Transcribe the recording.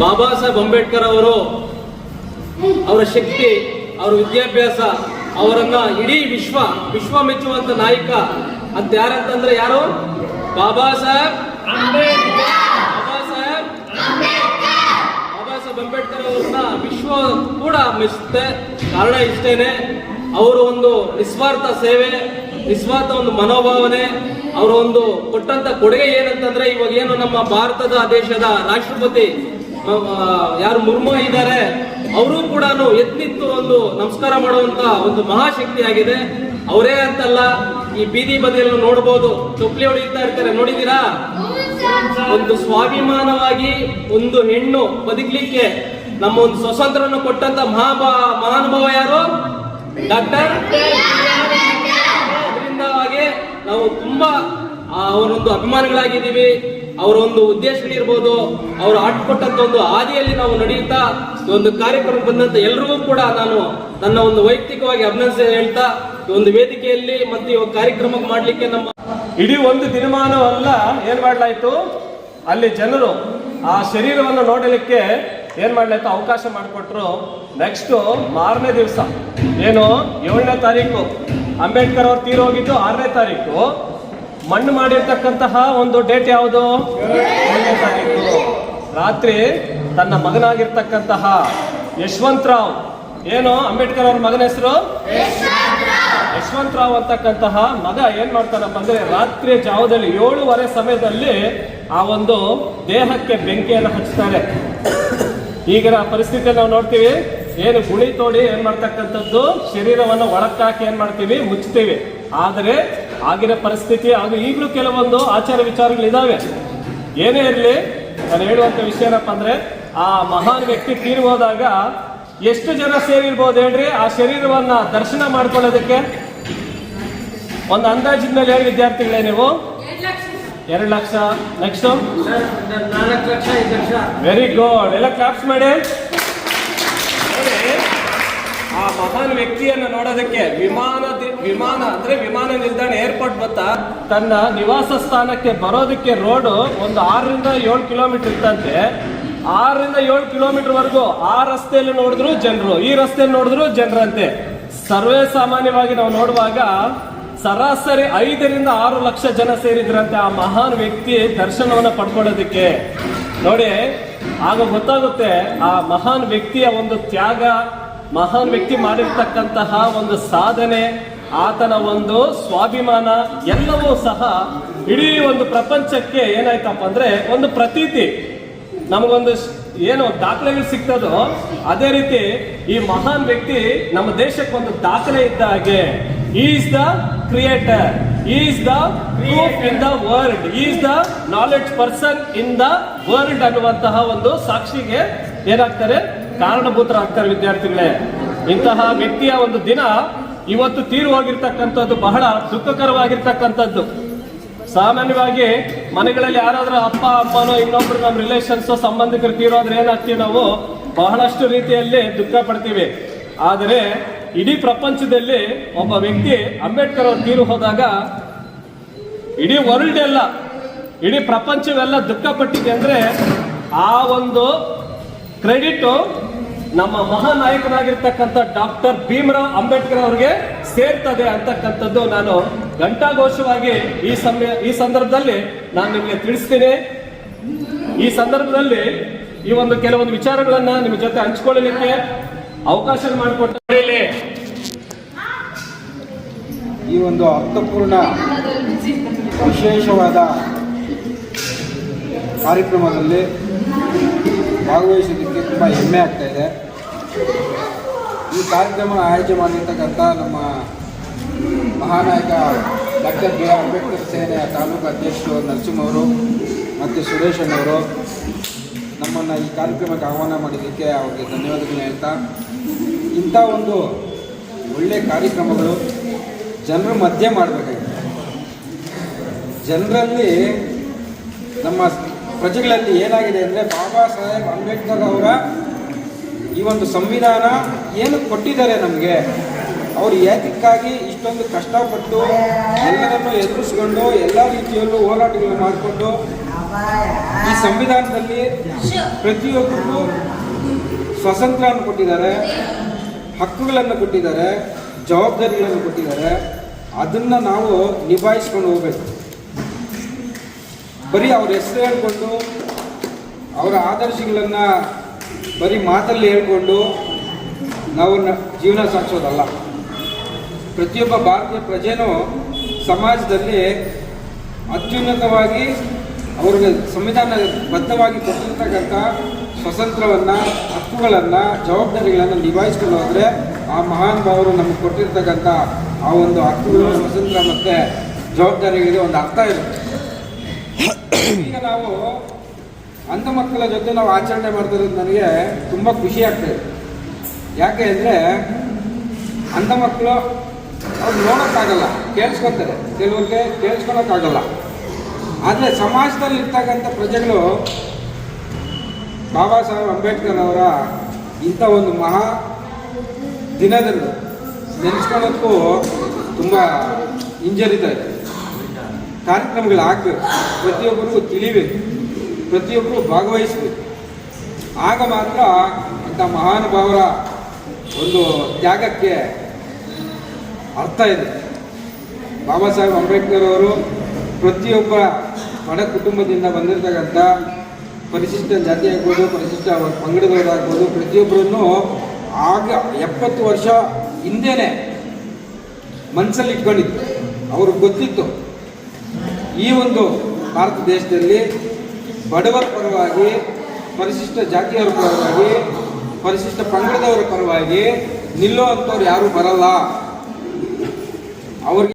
ಬಾಬಾ ಸಾಹೇಬ್ ಅಂಬೇಡ್ಕರ್ ಅವರು ಅವರ ಶಕ್ತಿ, ಅವರ ವಿದ್ಯಾಭ್ಯಾಸ, ಅವರನ್ನ ಇಡೀ ವಿಶ್ವ ವಿಶ್ವ ಮೆಚ್ಚುವಂತ ನಾಯಕ ಅಂತ ಯಾರಂತಂದ್ರೆ ಯಾರು? ಬಾಬಾ ಸಾಹೇಬ್ ಬಾಬಾ ಸಾಹೇಬ್ ಬಾಬಾ ಸಾಹೇಬ್ ಅಂಬೇಡ್ಕರ್ ಅವ್ರನ್ನ ವಿಶ್ವ ಕೂಡ ಮೆಚ್ಚುತ್ತೆ. ಕಾರಣ ಇಷ್ಟೇನೆ, ಅವರು ಒಂದು ನಿಸ್ವಾರ್ಥ ಸೇವೆ, ನಿಸ್ವಾರ್ಥ ಒಂದು ಮನೋಭಾವನೆ, ಅವರ ಒಂದು ಕೊಟ್ಟಂತ ಕೊಡುಗೆ ಏನಂತಂದ್ರೆ ಇವಾಗ ಏನು ನಮ್ಮ ಭಾರತದ ದೇಶದ ರಾಷ್ಟ್ರಪತಿ ಯಾರು ಮುರ್ಮ ಇದ್ದಾರೆ, ಅವರು ಕೂಡ ಎತ್ತಿತ್ತು ಒಂದು ನಮಸ್ಕಾರ ಮಾಡುವಂತ ಒಂದು ಮಹಾಶಕ್ತಿ ಆಗಿದೆ. ಅವರೇ ಅಂತಲ್ಲ, ಈ ಬೀದಿ ಬದಿಯಲ್ಲಿ ನೋಡಬಹುದು ಚೊಪ್ಲಿ ಹೊಡಿತಾ ಇರ್ತಾರೆ ನೋಡಿದೀರಾ ಒಂದು ಸ್ವಾಭಿಮಾನವಾಗಿ ಒಂದು ಹೆಣ್ಣು ಬದುಕಲಿಕ್ಕೆ ನಮ್ಮ ಒಂದು ಸ್ವತಂತ್ರವನ್ನು ಕೊಟ್ಟಂತ ಮಹಾ ಮಹಾನುಭಾವ ಯಾರು? ಡಾಕ್ಟರ್ ಅದರಿಂದವಾಗಿ ನಾವು ತುಂಬಾ ಆ, ಅವರೊಂದು ಅಭಿಮಾನಿಗಳಾಗಿದ್ದೀವಿ ಅವರ ಒಂದು ಉದ್ದೇಶಗಳಿರ್ಬೋದು ಅವರು ಆಟ್ಕೊಟ್ಟಂತ ಒಂದು ಹಾದಿಯಲ್ಲಿ ನಾವು ನಡೆಯುತ್ತಾ ಒಂದು ಕಾರ್ಯಕ್ರಮ ಬಂದಂತ ಎಲ್ರಿಗೂ ಕೂಡ ನಾನು ನನ್ನ ಒಂದು ವೈಯಕ್ತಿಕವಾಗಿ ಅಭಿನಂದನೆ ಹೇಳ್ತಾ ಒಂದು ವೇದಿಕೆಯಲ್ಲಿ ಮತ್ತೆ ಈ ಕಾರ್ಯಕ್ರಮ ಮಾಡ್ಲಿಕ್ಕೆ ನಮ್ಮ ಇಡೀ ಒಂದು ದಿನಮಾನವಲ್ಲ ಏನ್ ಮಾಡ್ಲಾಯ್ತು? ಅಲ್ಲಿ ಜನರು ಆ ಶರೀರವನ್ನು ನೋಡಲಿಕ್ಕೆ ಏನ್ ಮಾಡ್ಲಾಯ್ತು? ಅವಕಾಶ ಮಾಡಿಕೊಟ್ರು. ನೆಕ್ಸ್ಟ್ ಮಾರನೇ ದಿವಸ. ಏನು? ಏಳನೇ ತಾರೀಕು. ಅಂಬೇಡ್ಕರ್ ಅವ್ರು ತೀರೋಗಿದ್ದು ಆರನೇ ತಾರೀಕು. ಮಣ್ಣು ಮಾಡಿರ್ತಕ್ಕಂತಹ ಒಂದು ಡೇಟ್ ಯಾವುದು? ಏಳನೇ ತಾರೀಕು. ರಾತ್ರಿ ತನ್ನ ಮಗನಾಗಿರ್ತಕ್ಕಂತಹ ಯಶವಂತರಾವ್. ಏನು? ಅಂಬೇಡ್ಕರ್ ಅವ್ರ ಮಗನ ಹೆಸರು? ಯಶವಂತರಾವ್. ಅಂತಕ್ಕಂತಹ ಮಗ ಏನ್ ಮಾಡ್ತಾನಪ್ಪ ಅಂದ್ರೆ ರಾತ್ರಿ ಜಾವದಲ್ಲಿ ಏಳುವರೆ ಸಮಯದಲ್ಲಿ ಆ ಒಂದು ದೇಹಕ್ಕೆ ಬೆಂಕಿಯನ್ನು ಹಚ್ತಾರೆ ಈಗಿನ ಪರಿಸ್ಥಿತಿ ನಾವು ನೋಡ್ತೀವಿ. ಏನು ಗುಳಿ ತೋಡಿ ಏನ್ ಮಾಡ್ತಕ್ಕಂಥದ್ದು? ಶರೀರವನ್ನು ಒಳಕ್ಕಾಕಿ ಏನ್ ಮಾಡ್ತೀವಿ? ಮುಚ್ತೀವಿ ಆದರೆ ಆಗಿನ ಪರಿಸ್ಥಿತಿ ಹಾಗೂ ಈಗಲೂ ಕೆಲವೊಂದು ಆಚಾರ ವಿಚಾರಗಳಿದಾವೆ. ಏನೇ ಇರಲಿ ನಾನು ಹೇಳುವಂತ ವಿಷಯ ಏನಪ್ಪ ಅಂದ್ರೆ ಆ ಮಹಾನ್ ವ್ಯಕ್ತಿ ತೀರಿ ಹೋದಾಗ ಎಷ್ಟು ಜನ ಸೇರಿರ್ಬೋದು ಹೇಳ್ರಿ? ಆ ಶರೀರವನ್ನ ದರ್ಶನ ಮಾಡ್ಕೊಳ್ಳೋದಕ್ಕೆ? ಒಂದು ಅಂದಾಜಿನ ಮೇಲೆ ಹೇಳಿ ವಿದ್ಯಾರ್ಥಿಗಳೇ ನೀವು. ಎರಡು ಲಕ್ಷ. ನೆಕ್ಸ್ಟ್ ವೆರಿ ಗುಡ್ ಎಲ್ಲ ಕ್ಲಾಪ್ಸ್ ಮಾಡಿ. ನೋಡಿ, ಆ ಮಹಾನ್ ವ್ಯಕ್ತಿಯನ್ನು ನೋಡೋದಕ್ಕೆ ವಿಮಾನ ವಿಮಾನ ಅಂದ್ರೆ ನಿಲ್ದಾಣ ಏರ್ಪೋರ್ಟ್ ಬತ್ತ ತನ್ನ ನಿವಾಸ ಸ್ಥಾನಕ್ಕೆ ಬರೋದಕ್ಕೆ ರೋಡು ಒಂದು ಆರರಿಂದ ಏಳು ಕಿಲೋಮೀಟರ್ ಇತ್ತಂತೆ. ಆರರಿಂದ ಏಳು ಕಿಲೋಮೀಟರ್ ವರೆಗೂ ಆ ರಸ್ತೆಯಲ್ಲಿ ನೋಡಿದ್ರು ಜನರು, ಈ ರಸ್ತೆಯಲ್ಲಿ ನೋಡಿದ್ರು ಜನರಂತೆ. ಸರ್ವೇ ಸಾಮಾನ್ಯವಾಗಿ ನಾವು ನೋಡುವಾಗ ಸರಾಸರಿ ಐದರಿಂದ ಆರು ಲಕ್ಷ ಜನ ಸೇರಿದ್ರಂತೆ ಆ ಮಹಾನ್ ವ್ಯಕ್ತಿ ದರ್ಶನವನ್ನ ಪಡ್ಕೊಳ್ಳೋದಕ್ಕೆ. ನೋಡಿ, ಆಗ ಗೊತ್ತಾಗುತ್ತೆ ಆ ಮಹಾನ್ ವ್ಯಕ್ತಿಯ ಒಂದು ತ್ಯಾಗ, ಮಹಾನ್ ವ್ಯಕ್ತಿ ಮಾಡಿರ್ತಕ್ಕಂತಹ ಒಂದು ಸಾಧನೆ ಆತನ ಒಂದು ಸ್ವಾಭಿಮಾನ ಎಲ್ಲವೂ ಸಹ ಇಡೀ ಒಂದು ಪ್ರಪಂಚಕ್ಕೆ ಏನಾಯ್ತಪ್ಪ ಅಂದ್ರೆ ಒಂದು ಪ್ರತೀತಿ. ನಮಗೊಂದು ಏನು ದಾಖಲೆಗಳು ಸಿಗ್ತದೋ ಅದೇ ರೀತಿ ಈ ಮಹಾನ್ ವ್ಯಕ್ತಿ ನಮ್ಮ ದೇಶಕ್ಕೆ ಒಂದು ದಾಖಲೆ ಇದ್ದ ಹಾಗೆ. Is the creator is the proof in the world is the knowledge person in the world ಅನ್ನುವಂತಹ ಒಂದು ಸಾಕ್ಷಿಗೆ ಏನಾಗ್ತಾರೆ ಕಾರಣಭೂತರಾಗ್ತಾರೆ ವಿದ್ಯಾರ್ಥಿಗಳೇ. ಇಂತಹ ವ್ಯಕ್ತಿಯ ಒಂದು ದಿನ ಇವತ್ತು ತೀರು ಹೋಗಿರ್ತಕ್ಕಂಥದ್ದು ಬಹಳ ದುಃಖಕರವಾಗಿರ್ತಕ್ಕಂಥದ್ದು. ಸಾಮಾನ್ಯವಾಗಿ ಮನೆಗಳಲ್ಲಿ ಯಾರಾದ್ರೂ ಅಪ್ಪ, ಅಮ್ಮನೋ ಇನ್ನೊಬ್ರು ನಮ್ಮ ರಿಲೇಷನ್ಸ್ ಸಂಬಂಧಿಕರು ತೀರೋದ್ರೆ ಏನಾಗ್ತೀವಿ ನಾವು? ಬಹಳಷ್ಟು ರೀತಿಯಲ್ಲಿ ದುಃಖ ಪಡ್ತೀವಿ. ಆದರೆ ಇಡೀ ಪ್ರಪಂಚದಲ್ಲಿ ಒಬ್ಬ ವ್ಯಕ್ತಿ ಅಂಬೇಡ್ಕರ್ ಅವರು ತೀರು ಹೋದಾಗ ಇಡೀ ವರ್ಲ್ಡ್ ಎಲ್ಲ, ಇಡೀ ಪ್ರಪಂಚವೆಲ್ಲ ದುಃಖ ಪಟ್ಟಿದೆ ಅಂದ್ರೆ ಆ ಒಂದು ಕ್ರೆಡಿಟ್ ನಮ್ಮ ಮಹಾನಾಯಕನಾಗಿರ್ತಕ್ಕಂಥ ಡಾಕ್ಟರ್ ಭೀಮರಾವ್ ಅಂಬೇಡ್ಕರ್ ಅವರಿಗೆ ಸೇರ್ತದೆ ಅಂತಕ್ಕಂಥದ್ದು ನಾನು ಘಂಟಾಘೋಷವಾಗಿ ಈ ಸಮಯ ಈ ಸಂದರ್ಭದಲ್ಲಿ ನಾನು ನಿಮಗೆ ತಿಳಿಸ್ತೀನಿ. ಈ ಸಂದರ್ಭದಲ್ಲಿ ಈ ಒಂದು ಕೆಲವೊಂದು ವಿಚಾರಗಳನ್ನ ನಿಮ್ಮ ಜೊತೆ ಹಂಚ್ಕೊಳ್ಳಲಿಕ್ಕೆ ಅವಕಾಶ ಮಾಡಿಕೊಟ್ಟ ಈ ಒಂದು ಅರ್ಥಪೂರ್ಣ ವಿಶೇಷವಾದ ಕಾರ್ಯಕ್ರಮದಲ್ಲಿ ಭಾಗವಹಿಸೋದಕ್ಕೆ ತುಂಬ ಹೆಮ್ಮೆ ಆಗ್ತಾ ಇದೆ. ಈ ಕಾರ್ಯಕ್ರಮ ಆಯೋಜನೆ ಮಾಡಿರ್ತಕ್ಕಂಥ ನಮ್ಮ ಮಹಾನಾಯಕ ಡಾಕ್ಟರ್ ಬಿ ಆರ್ ಅಂಬೇಡ್ಕರ್ ಸೇನೆಯ ತಾಲೂಕು ಅಧ್ಯಕ್ಷರು ನರಸಿಂಹವರು ಮತ್ತು ಸುರೇಶ್ ಅಣ್ಣವರು. ನಮ್ಮನ್ನು ಈ ಕಾರ್ಯಕ್ರಮಕ್ಕೆ ಆಹ್ವಾನ ಮಾಡಿದ್ದಕ್ಕೆ ಅವರಿಗೆ ಧನ್ಯವಾದಗಳು ಹೇಳ್ತಾ, ಇಂಥ ಒಂದು ಒಳ್ಳೆಯ ಕಾರ್ಯಕ್ರಮಗಳು ಜನರ ಮಧ್ಯೆ ಮಾಡಬೇಕಾಗಿತ್ತು. ಜನರಲ್ಲಿ ನಮ್ಮ ಪ್ರಜೆಗಳಲ್ಲಿ ಏನಾಗಿದೆ ಅಂದರೆ ಬಾಬಾ ಸಾಹೇಬ್ ಅಂಬೇಡ್ಕರ್ ಅವರ ಈ ಒಂದು ಸಂವಿಧಾನ ಏನು ಕೊಟ್ಟಿದ್ದಾರೆ ನಮಗೆ? ಅವರು ಏತಕ್ಕಾಗಿ ಇಷ್ಟೊಂದು ಕಷ್ಟಪಟ್ಟು ಎಲ್ಲರನ್ನು ಎದುರಿಸ್ಕೊಂಡು ಎಲ್ಲ ರೀತಿಯಲ್ಲೂ ಹೋರಾಟಗಳು ಮಾಡಿಕೊಂಡು ಈ ಸಂವಿಧಾನದಲ್ಲಿ ಪ್ರತಿಯೊಬ್ಬರಿಗೂ ಸ್ವಾತಂತ್ರ್ಯವನ್ನು ಕೊಟ್ಟಿದ್ದಾರೆ, ಹಕ್ಕುಗಳನ್ನು ಕೊಟ್ಟಿದ್ದಾರೆ, ಜವಾಬ್ದಾರಿಗಳನ್ನು ಕೊಟ್ಟಿದ್ದಾರೆ. ಅದನ್ನ ನಾವು ನಿಭಾಯಿಸ್ಕೊಂಡು ಹೋಗ್ಬೇಕು. ಬರೀ ಅವ್ರ ಹೆಸರು ಹೇಳ್ಕೊಂಡು ಅವರ ಆದರ್ಶಗಳನ್ನು ಬರೀ ಮಾತಲ್ಲಿ ಹೇಳ್ಕೊಂಡು ನಾವು ಜೀವನ ಸಾಗಿಸೋದಲ್ಲ. ಪ್ರತಿಯೊಬ್ಬ ಭಾರತೀಯ ಪ್ರಜೆನೂ ಸಮಾಜದಲ್ಲಿ ಅತ್ಯುನ್ನತವಾಗಿ ಅವ್ರಿಗೆ ಸಂವಿಧಾನಬದ್ಧವಾಗಿ ಕೊಟ್ಟಿರ್ತಕ್ಕಂಥ ಸ್ವತಂತ್ರವನ್ನು, ಹಕ್ಕುಗಳನ್ನು, ಜವಾಬ್ದಾರಿಗಳನ್ನು ನಿಭಾಯಿಸ್ಕೊಂಡು ಹೋದರೆ ಆ ಮಹಾನ್ ಭಾವರು ನಮಗೆ ಕೊಟ್ಟಿರ್ತಕ್ಕಂಥ ಆ ಒಂದು ಹಕ್ಕುಗಳು ಸ್ವಾತಂತ್ರ್ಯ ಮತ್ತು ಜವಾಬ್ದಾರಿಗಳಿಗೆ ಒಂದು ಅರ್ಥ ಇರುತ್ತೆ. ಈಗ ನಾವು ಅಂಧ ಮಕ್ಕಳ ಜೊತೆ ನಾವು ಆಚರಣೆ ಮಾಡ್ತಿರೋದು ನನಗೆ ತುಂಬ ಖುಷಿ ಆಗ್ತದೆ ಯಾಕೆ ಅಂದರೆ ಅಂಧ ಮಕ್ಕಳು ಅವ್ರು ನೋಡೋಕ್ಕಾಗಲ್ಲ, ಕೇಳಿಸ್ಕೊತಾರೆ. ಕೆಲವ್ರಿಗೆ ಕೇಳಿಸ್ಕೊಳಕ್ಕಾಗಲ್ಲ. ಆದರೆ ಸಮಾಜದಲ್ಲಿ ಇರ್ತಕ್ಕಂಥ ಪ್ರಜೆಗಳು ಬಾಬಾ ಸಾಹೇಬ್ ಅಂಬೇಡ್ಕರ್ ಅವರ ಇಂಥ ಒಂದು ಮಹಾ ದಿನದಂದು ನೆನೆಸ್ಕೊಳ್ಳೋಕ್ಕೂ ತುಂಬ ಹಿಂಜರಿತಾ ಇದೆ ಕಾರ್ಯಕ್ರಮಗಳು ಹಾಕಬೇಕು ಪ್ರತಿಯೊಬ್ಬರಿಗೂ ತಿಳಿಬೇಕು. ಪ್ರತಿಯೊಬ್ಬರು ಭಾಗವಹಿಸಬೇಕು. ಆಗ ಮಾತ್ರ ಅಂಥ ಮಹಾನುಭಾವರ ಒಂದು ತ್ಯಾಗಕ್ಕೆ ಅರ್ಥ ಇದೆ. ಬಾಬಾ ಸಾಹೇಬ್ ಅಂಬೇಡ್ಕರ್ ಅವರು ಪ್ರತಿಯೊಬ್ಬ ಬಡ ಕುಟುಂಬದಿಂದ ಬಂದಿರತಕ್ಕಂಥ ಪರಿಶಿಷ್ಟ ಜಾತಿ ಆಗ್ಬೋದು, ಪರಿಶಿಷ್ಟ ಪಂಗಡದವರಾಗ್ಬೋದು ಪ್ರತಿಯೊಬ್ಬರನ್ನು ಆಗ ಎಪ್ಪತ್ತು ವರ್ಷ ಹಿಂದೆನೆ ಮನಸ್ಸಲ್ಲಿ ಇಟ್ಕೊಂಡಿತ್ತು ಅವ್ರಿಗೆ ಗೊತ್ತಿತ್ತು. ಈ ಒಂದು ಭಾರತ ದೇಶದಲ್ಲಿ ಬಡವರ ಪರವಾಗಿ ಪರಿಶಿಷ್ಟ ಜಾತಿಯವರ ಪರವಾಗಿ ಪರಿಶಿಷ್ಟ ಪಂಗಡದವರ ಪರವಾಗಿ ನಿಲ್ಲೋ ಅಂಥವ್ರು ಯಾರೂ ಬರಲ್ಲ. ಅವ್ರಿಗೆ